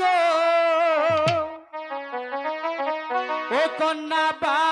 গো। ও কন্যা বা